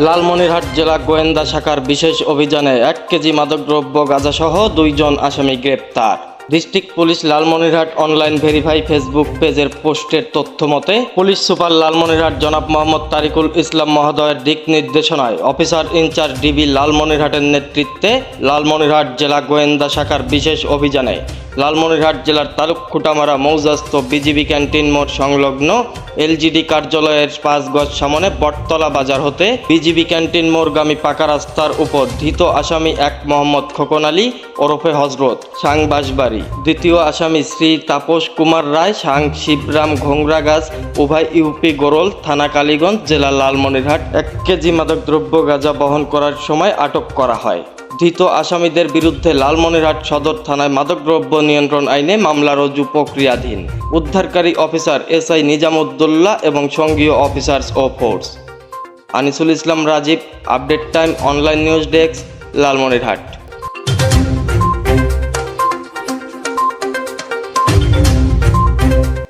লালমনিরহাট জেলা গোয়েন্দা শাখার বিশেষ অভিযানে এক কেজি মাদকদ্রব্য গাঁজাসহ দুইজন আসামি গ্রেপ্তার। District police Lalmonirhat online verify Facebook পেজের পোস্টের তথ্য মতে, পুলিশ সুপার লালমনিরহাট জনাব মোহাম্মদ তারিকুল ইসলাম মহোদয়ের দিক নির্দেশনায় অফিসার ইনচার্জ ডিবি লালমনিরহাটের নেতৃত্বে লালমনিরহাট জেলা গোয়েন্দা শাখার বিশেষ অভিযানে লালমনিরহাট জেলার তালুক খুটামারা মৌজাস্ত বিজিবি ক্যান্টিন মোড় সংলগ্ন এলজিডি কার্যালয়ের পাঁচ গজ সামনে বটতলা বাজার হতে বিজিবি ক্যান্টিন মোড়গামী পাকা রাস্তার উপর ধৃত আসামি এক মোহাম্মদ খোকন আলী ওরফে হজরত সাং বাসবাড়ি দ্বিতীয় আসামি শ্রী তাপস কুমার রায়, সাং শিবরাম ঘোংরা গাছ উভয় ইউপি গোরল থানা কালীগঞ্জ জেলা লালমনিরহাট। এক কেজি মাদক দ্রব্য গাঁজা বহন করার সময় আটক করা হয়। ধৃত আসামিদের বিরুদ্ধে লালমনিরহাট সদর থানায় মাদকদ্রব্য নিয়ন্ত্রণ আইনে মামলা রুজু প্রক্রিয়াধীন। উদ্ধারকারী অফিসার এসআই নিজামুদ্দোল্লা এবং সঙ্গীয় অফিসার্স ও force. Anisul Islam Rajib, update time, online news desk, Lalmonirhat.